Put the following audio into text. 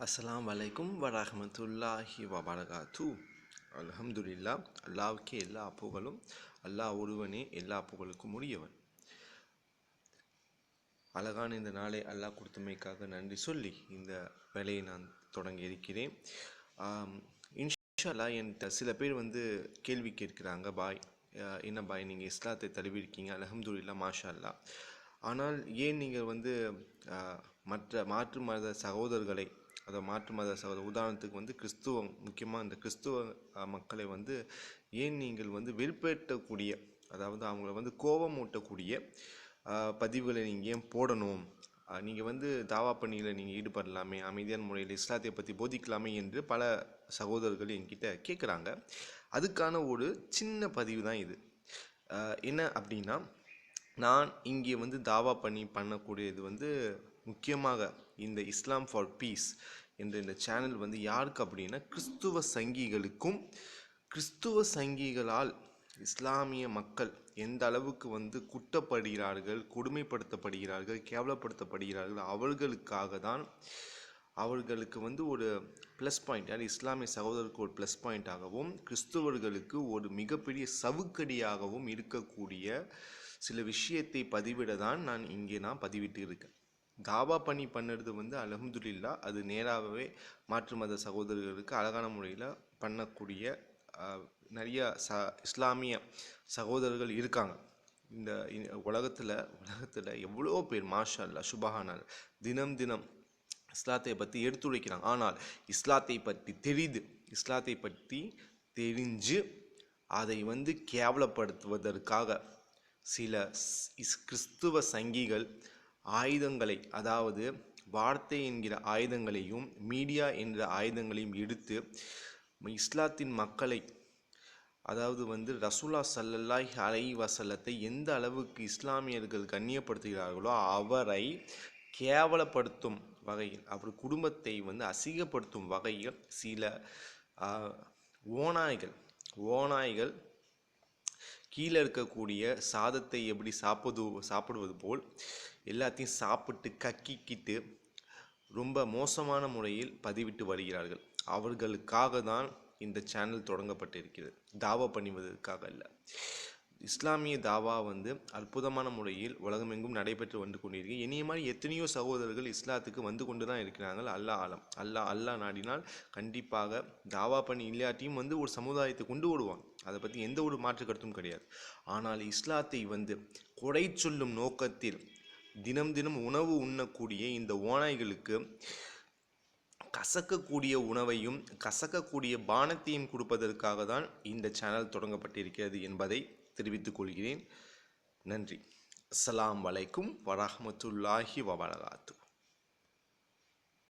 அஸ்ஸலாம் வலைக்கும் வரஹமத்துல்லாஹி வபரகாத்து அல்ஹம்துலில்லா அல்லாவுக்கே எல்லா புகழும் அல்லாஹ் ஒருவனே எல்லா புகழுக்கும் உரியவன். அழகான இந்த நாளை அல்லாஹ் கொடுத்தமைக்காக நன்றி சொல்லி இந்த வேலையை நான் தொடங்கி இருக்கிறேன். ஆம், இன்ஷா அல்லாஹ் என்கிட்ட சில பேர் வந்து கேள்வி கேட்கிறாங்க பாய் என்ன பாய் நீங்கள் இஸ்லாத்தை தழுவிருக்கீங்க அல்ஹம்துலில்லா மாஷா அல்லாஹ் ஆனால் ஏன் நீங்கள் வந்து மற்ற மாற்று மத சகோதரர்களை அதை மாற்று மத சகோதர உதாரணத்துக்கு வந்து கிறிஸ்துவம் முக்கியமாக இந்த கிறிஸ்துவ மக்களை வந்து ஏன் நீங்கள் வந்து வெறுப்பேற்றக்கூடிய அதாவது அவங்கள வந்து கோபம் ஊட்டக்கூடிய பதிவுகளை நீங்கள் ஏன் போடணும்? நீங்கள் வந்து தாவா பணியில் நீங்கள் ஈடுபடலாமே அமைதியான முறையில் இஸ்லாத்தை பற்றி போதிக்கலாமே என்று பல சகோதரர்கள் என்கிட்ட கேட்குறாங்க அதுக்கான ஒரு சின்ன பதிவு தான் இது. என்ன அப்படின்னா நான் இங்கே வந்து தாவா பண்ணி பண்ணக்கூடியது வந்து முக்கியமாக இந்த இஸ்லாம் ஃபார் பீஸ் என்ற இந்த சேனல் வந்து யாருக்கு அப்படின்னா கிறிஸ்துவ சங்கிகளுக்கும் கிறிஸ்துவ சங்கிகளால் இஸ்லாமிய மக்கள் எந்த அளவுக்கு வந்து குட்டப்படுகிறார்கள் கொடுமைப்படுத்தப்படுகிறார்கள் கேவலப்படுத்தப்படுகிறார்கள் அவர்களுக்காக தான் அவர்களுக்கு வந்து ஒரு ப்ளஸ் பாயிண்ட் அதாவது இஸ்லாமிய சகோதரருக்கு ஒரு ப்ளஸ் பாயிண்ட்டாகவும் கிறிஸ்துவர்களுக்கு ஒரு மிகப்பெரிய சவுக்கடியாகவும் இருக்கக்கூடிய சில விஷயத்தை பதிவிட தான் நான் இங்கே நான் பதிவிட்டு இருக்கேன். தாவா பண்ணி பண்ணுறது வந்து அலமதுல்லா அது நேராகவே மாற்று மத சகோதரர்களுக்கு அழகான முறையில் பண்ணக்கூடிய நிறைய ச இஸ்லாமிய சகோதரர்கள் இருக்காங்க. இந்த உலகத்தில் உலகத்தில் எவ்வளோ பேர் மாஷா அல்லா சுபஹானால் தினம் தினம் இஸ்லாத்தை பற்றி எடுத்துரைக்கிறாங்க. ஆனால் இஸ்லாத்தை பற்றி தெரியுது இஸ்லாத்தை பற்றி தெரிஞ்சு அதை வந்து கேவலப்படுத்துவதற்காக சில ஸ்- இஸ்- கிறிஸ்துவ சங்கிகள் ஆயுதங்களை அதாவது வார்த்தை என்கிற ஆயுதங்களையும் மீடியா என்ற ஆயுதங்களையும் எடுத்து இஸ்லாத்தின் மக்களை அதாவது வந்து ரசூலா சல்லல்லாஹ் அலை வசலத்தை எந்த அளவுக்கு இஸ்லாமியர்கள் கண்ணியப்படுத்துகிறார்களோ அவரை கேவலப்படுத்தும் வகையில் அவர் குடும்பத்தை வந்து அசிங்கப்படுத்தும் வகையில் சில ஓநாய்கள் ஓநாய்கள் கீழே இருக்கக்கூடிய சாதத்தை எப்படி சாப்பிடு சாப்பிடுவது போல் எல்லாத்தையும் சாப்பிட்டு கக்கிக்கிட்டு ரொம்ப மோசமான முறையில் பதிவிட்டு வருகிறார்கள். அவர்களுக்காக தான் இந்த சேனல் தொடங்கப்பட்டிருக்கிறது. தாவா பண்ணிவதற்காக இல்லை இஸ்லாமிய தாவா வந்து அற்புதமான முறையில் உலகமெங்கும் நடைபெற்று வந்து கொண்டிருக்கு. இனிய மாதிரி எத்தனையோ சகோதரர்கள் இஸ்லாத்துக்கு வந்து கொண்டு தான் இருக்கிறாங்க. அல்லாஹ் ஆலம். அல்லா அல்லாஹ் நாடினால் கண்டிப்பாக தாவா பண்ணி இல்லாட்டியும் வந்து ஒரு சமுதாயத்தை கொண்டு வருவான் அதை பற்றி எந்த ஒரு மாற்று கருத்தும் கிடையாது. ஆனால் இஸ்லாத்தை வந்து கொடை சொல்லும் நோக்கத்தில் தினம் தினம் உணவு உண்ணக்கூடிய இந்த ஓநாய்களுக்கு கசக்கக்கூடிய உணவையும் கசக்கக்கூடிய பானத்தையும் கொடுப்பதற்காக தான் இந்த சேனல் தொடங்கப்பட்டிருக்கிறது என்பதை தெரிவித்துக் கொள்கிறேன். நன்றி. அஸ்லாம் வலைக்கும் வரஹ்மத்துல்லாஹி வபரகாத்து